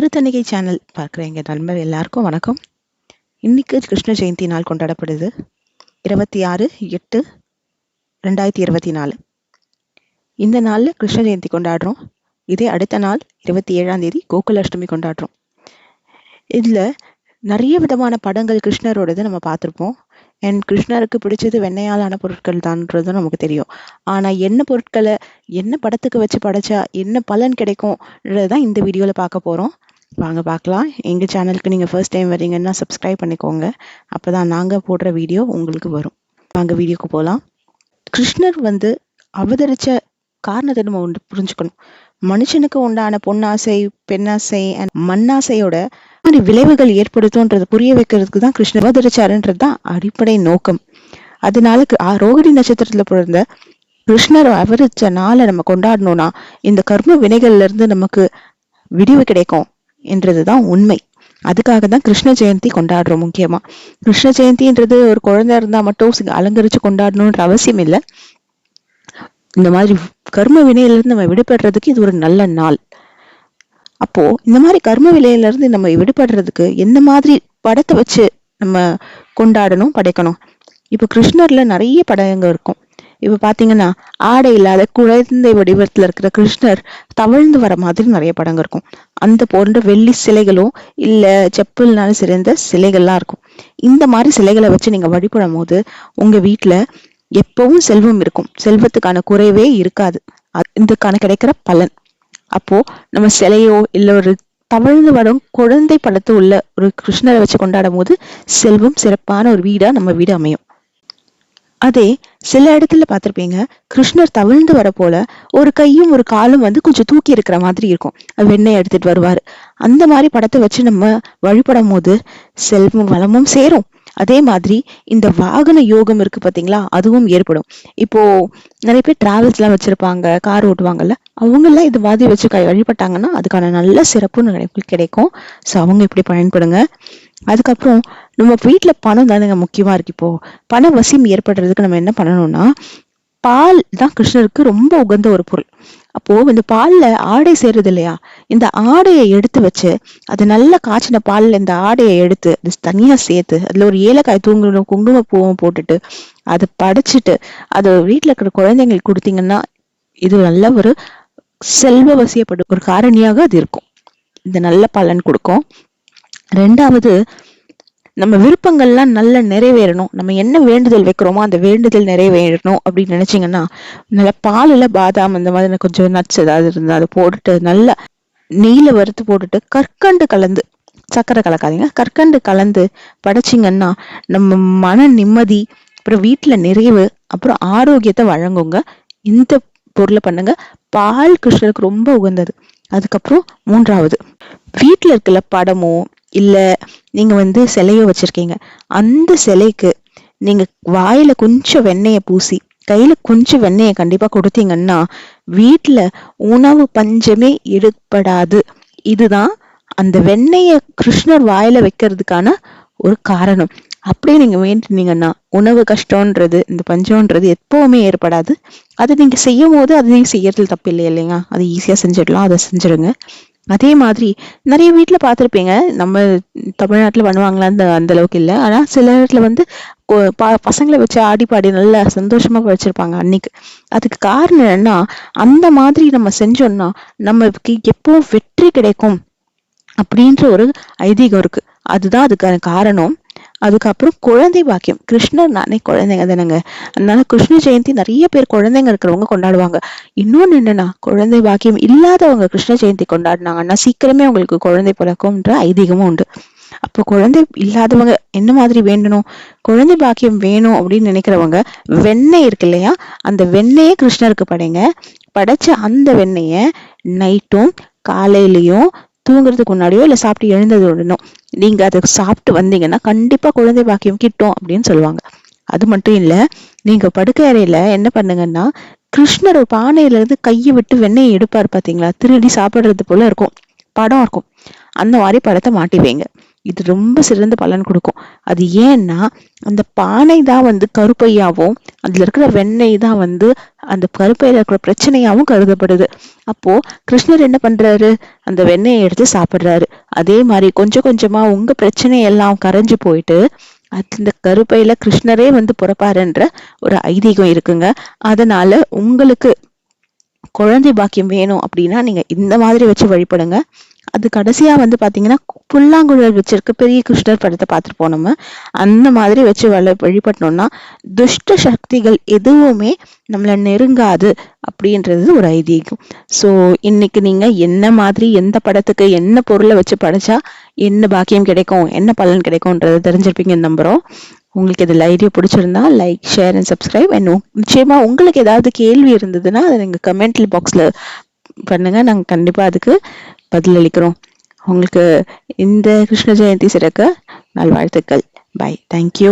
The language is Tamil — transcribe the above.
திருத்தணிகை சேனல் பார்க்குற எங்கள் நண்பர் எல்லாருக்கும் வணக்கம். இன்னைக்கு கிருஷ்ண ஜெயந்தி நாள் கொண்டாடப்படுது. இருபத்தி ஆறு எட்டு ரெண்டாயிரத்தி இருபத்தி நாலு. இந்த நாளில் கிருஷ்ண ஜெயந்தி கொண்டாடுறோம். இதே அடுத்த நாள் இருபத்தி ஏழாம் தேதி கோகுலாஷ்டமி கொண்டாடுறோம். இதில் நிறைய விதமான படங்கள் கிருஷ்ணரோடது நம்ம பார்த்துருப்போம். அண்ட் கிருஷ்ணருக்கு பிடிச்சது வெண்ணையாலான பொருட்கள் தான்றதும் நமக்கு தெரியும். ஆனால் என்ன பொருட்களை என்ன படத்துக்கு வச்சு படைச்சா என்ன பலன் கிடைக்கும்ன்றது தான் இந்த வீடியோவில் பார்க்க போகிறோம் வாங்க பார்க்கலாம். எங்கள் சேனலுக்கு நீங்கள் ஃபர்ஸ்ட் டைம் வரீங்கன்னா சப்ஸ்கிரைப் பண்ணிக்கோங்க. அப்போ தான் நாங்கள் போடுற வீடியோ உங்களுக்கு வரும். வாங்க வீடியோக்கு போகலாம் கிருஷ்ணர் வந்து அவதரித்த காரணத்தை நம்ம ஒன்று புரிஞ்சுக்கணும். மனுஷனுக்கு உண்டான பொன்னாசை பெண்ணாசை அண்ட் மண்ணாசையோட மாதிரி விளைவுகள் ஏற்படுத்தும்ன்றது புரிய வைக்கிறதுக்கு தான் கிருஷ்ணர் அவதரிச்சாருன்றது தான் அடிப்படை நோக்கம். அதனால ரோகிணி நட்சத்திரத்துல பிறந்த கிருஷ்ணர் அவரிச்ச நாளை நம்ம கொண்டாடணும்னா இந்த கர்ம வினைகள்ல இருந்து நமக்கு விடிவு கிடைக்கும். என்றதுதான் உண்மை. அதுக்காக தான் கிருஷ்ண ஜெயந்தி கொண்டாடுறோம் முக்கியமா. கிருஷ்ண ஜெயந்தின்றது ஒரு குழந்தை இருந்தா மட்டும் அலங்கரிச்சு கொண்டாடணும்ன்ற அவசியம் இல்லை. இந்த மாதிரி கர்ம வினையிலிருந்து நம்ம விடுபடுறதுக்கு இது ஒரு நல்ல நாள். அப்போ இந்த மாதிரி கர்ம விலையிலிருந்து நம்ம விடுபடுறதுக்கு என்ன மாதிரி படத்தை வச்சு நம்ம கொண்டாடணும் படைக்கணும்? இப்போ கிருஷ்ணர்ல நிறைய படங்கள் இருக்கும். இப்போ பாத்தீங்கன்னா ஆடை இல்லாத குழந்தை வடிவத்துல இருக்கிற கிருஷ்ணர் தவழ்ந்து வர மாதிரி நிறைய படங்கள் இருக்கும். அந்த போன்ற வெள்ளி சிலைகளோ இல்ல செப்பல்னால சிறந்த சிலைகள்லாம் இருக்கும். இந்த மாதிரி சிலைகளை வச்சு நீங்க வழிபடும் போது உங்க வீட்ல எப்பவும் செல்வம் இருக்கும். செல்வத்துக்கான குறைவே இருக்காது. இதுக்கான கிடைக்கிற பலன். அப்போ நம்ம சிலையோ இல்ல ஒரு தவழ்ந்து வரும் குழந்தை படத்து உள்ள ஒரு கிருஷ்ணரை வச்சு கொண்டாடும் போது செல்வம் சிறப்பான ஒரு வீடா நம்ம வீடு அமையும். அதே சில இடத்துல பார்த்திருப்பீங்க கிருஷ்ணர் தவிழ்ந்து வர போல ஒரு கையும் ஒரு காலும் வந்து கொஞ்சம் தூக்கி இருக்கிற மாதிரி இருக்கும். வெண்ணெய் எடுத்துட்டு வருவார். அந்த மாதிரி படத்தை வச்சு நம்ம வழிபடும் போது செல்வம் வளமும் சேரும். அதே மாதிரி இந்த வாகன யோகம் இருக்கு பாத்தீங்களா அதுவும் ஏற்படும். இப்போ நிறைய பேர் டிராவல்ஸ் எல்லாம் வச்சிருப்பாங்க கார் ஓட்டுவாங்கல்ல அவங்க எல்லாம் இது மாதிரி வச்சு கை வழிபட்டாங்கன்னா அதுக்கான நல்ல சிறப்பு கிடைக்கும். ஸோ அவங்க இப்படி பயன்படுங்க. அதுக்கப்புறம் நம்ம வீட்டில் பணம் தானேங்க முக்கியமா இருக்கு இப்போ. பண வசியம் ஏற்படுறதுக்கு நம்ம என்ன பண்ணணும்னா பால் தான் கிருஷ்ணருக்கு ரொம்ப உகந்த ஒரு பொருள். அப்போ இந்த பால்ல ஆடை சேருது இல்லையா? இந்த ஆடையை எடுத்து வச்சு அது நல்லா காய்ச்சின பால்ல இந்த ஆடையை எடுத்து அது தனியா சேர்த்து அதுல ஒரு ஏலக்காய் தூங்கணும் குங்குமப்பூவும் போட்டுட்டு அதை படைச்சிட்டு அதை வீட்டுல இருக்கிற குழந்தைங்களுக்கு கொடுத்தீங்கன்னா இது நல்ல ஒரு செல்வ வசியப்படும். ஒரு காரணியாக அது இருக்கும். இந்த நல்ல பலன் கொடுக்கும். ரெண்டாவது நம்ம விருப்பங்கள்லாம் நல்லா நிறைவேறணும். நம்ம என்ன வேண்டுதல் வைக்கிறோமோ அந்த வேண்டுதல் நிறைவேறணும் அப்படின்னு நினைச்சிங்கன்னா நல்லா பாலில் பாதாம் அந்த மாதிரி கொஞ்சம் நட்ஸ் ஏதாவது இருந்தால் அதை போட்டுட்டு நல்லா நெய்யில் வறுத்து போட்டுட்டு கற்கண்டு கலந்து சக்கரை கலக்காதீங்க. கற்கண்டு கலந்து படைச்சிங்கன்னா நம்ம மன நிம்மதி அப்புறம் வீட்டில் நிறைவு அப்புறம் ஆரோக்கியத்தை வழங்குங்க. இந்த பொருளை பண்ணுங்க. பால் கிருஷ்ணருக்கு ரொம்ப உகந்தது. அதுக்கப்புறம் மூன்றாவது வீட்டில் இருக்கிற படமோ இல்லை நீங்கள் வந்து சிலையோ வச்சிருக்கீங்க. அந்த சிலைக்கு நீங்கள் வாயில் கொஞ்சம் வெண்ணெயை பூசி கையில் கொஞ்சம் வெண்ணெயை கண்டிப்பாக கொடுத்தீங்கன்னா வீட்டில் உணவு பஞ்சமே ஏற்படாது இதுதான் அந்த வெண்ணெயை கிருஷ்ணர் வாயில் வைக்கிறதுக்கான ஒரு காரணம். அப்படியே நீங்கள் வேண்டினீங்கன்னா உணவு கஷ்டம்ன்றது இந்த பஞ்சம்ன்றது எப்போவுமே ஏற்படாது. அது நீங்கள் செய்யும் போது அது நீங்கள் செய்யறதுல தப்பு இல்லை இல்லைங்க அது ஈஸியாக செஞ்சிடலாம் அதை செஞ்சிருங்க அதே மாதிரி நிறைய வீட்டில் பார்த்துருப்பீங்க. நம்ம தமிழ்நாட்டில் பண்ணுவாங்களா அந்த அந்த அளவுக்கு இல்லை. ஆனால் சில இடத்துல வந்து ப- பசங்களை வச்சு ஆடி பாடி நல்லா சந்தோஷமா வச்சிருப்பாங்க அன்னைக்கு. அதுக்கு காரணம் என்னன்னா அந்த மாதிரி நம்ம செஞ்சோம்னா நமக்கு எப்போ வெற்றி கிடைக்கும் அப்படின்ற ஒரு ஐதீகம் இருக்கு. அதுதான் அதுக்கான காரணம். அதுக்கப்புறம் குழந்தை பாக்கியம். கிருஷ்ணர் நானே குழந்தைங்க தானேங்க. அதனால கிருஷ்ண ஜெயந்தி நிறைய பேர் குழந்தைங்க இருக்கிறவங்க கொண்டாடுவாங்க. இன்னொன்னு என்னன்னா குழந்தை பாக்கியம் இல்லாதவங்க கிருஷ்ண ஜெயந்தி கொண்டாடினாங்கன்னா சீக்கிரமே அவங்களுக்கு குழந்தை பிறக்கும்ன்ற ஐதீகமும் உண்டு. அப்போ குழந்தை இல்லாதவங்க என்ன மாதிரி வேண்டணும்? குழந்தை பாக்கியம் வேணும் அப்படின்னு நினைக்கிறவங்க வெண்ணெய் இருக்கு இல்லையா? அந்த வெண்ணெயே கிருஷ்ணருக்கு படைங்க. படைச்ச அந்த வெண்ணெயை நைட்டும் காலையிலையும் தூங்குறதுக்கு முன்னாடியோ இல்லை சாப்பிட்டு எழுந்தது உடனும் நீங்க அதை சாப்பிட்டு வந்தீங்கன்னா கண்டிப்பா குழந்தை பாக்கியம் கிட்டும் அப்படின்னு சொல்லுவாங்க. அது மட்டும் இல்ல நீங்க படுக்கை அறையில என்ன பண்ணுங்கன்னா கிருஷ்ணர் பானையிலேருந்து பானையில இருந்து கையை விட்டு வெண்ணெயை எடுப்பார் பாத்தீங்களா? திருடி சாப்பிடுறது போல இருக்கும். படம் இருக்கும். அந்த மாதிரி படத்தை மாட்டி வைங்க இது ரொம்ப சிறந்த பலன் கொடுக்கும். அது ஏன்னா அந்த பானை தான் வந்து கருப்பையாவும் அதுல இருக்கிற வெண்ணெய் தான் வந்து அந்த கருப்பையில இருக்கிற பிரச்சனையாவும் கருதப்படுது. அப்போ கிருஷ்ணர் என்ன பண்றாரு? அந்த வெண்ணெயை எடுத்து சாப்பிடுறாரு. அதே மாதிரி கொஞ்சம் கொஞ்சமா உங்க பிரச்சனை எல்லாம் கரைஞ்சு போயிட்டு அந்த கருப்பையில கிருஷ்ணரே வந்து பிறப்பாருன்ற ஒரு ஐதீகம் இருக்குங்க. அதனால உங்களுக்கு குழந்தை பாக்கியம் வேணும் அப்படின்னா நீங்க இந்த மாதிரி வச்சு வழிபடுங்க. அது கடைசியா வந்து பாத்தீங்கன்னா புல்லாங்குழல் வச்சிருக்க பெரிய கிருஷ்ணர் படத்தை பார்த்துருப்போம் நம்ம. அந்த மாதிரி வச்சு வள வழிபட்டோம்னா துஷ்ட சக்திகள் எதுவுமே நம்மளை நெருங்காது அப்படின்றது ஒரு ஐதீகம். ஸோ இன்னைக்கு நீங்க என்ன மாதிரி எந்த படத்துக்கு என்ன பொருளை வச்சு படைச்சா என்ன பாக்கியம் கிடைக்கும் என்ன பலன் கிடைக்கும்ன்றதை தெரிஞ்சிருப்பீங்கன்னு நம்புறோம். உங்களுக்கு இது ஐடியா பிடிச்சிருந்தா like share and subscribe and நிச்சயமாக உங்களுக்கு ஏதாவது கேள்வி இருந்ததுன்னா அதை நீங்கள் கமெண்ட்ல பாக்ஸில் பண்ணுங்கள் நாங்கள் கண்டிப்பாக அதுக்கு பதிலளிக்கிறோம் உங்களுக்கு இந்த கிருஷ்ண ஜெயந்தி சிறக்க நல்வாழ்த்துக்கள். By thank you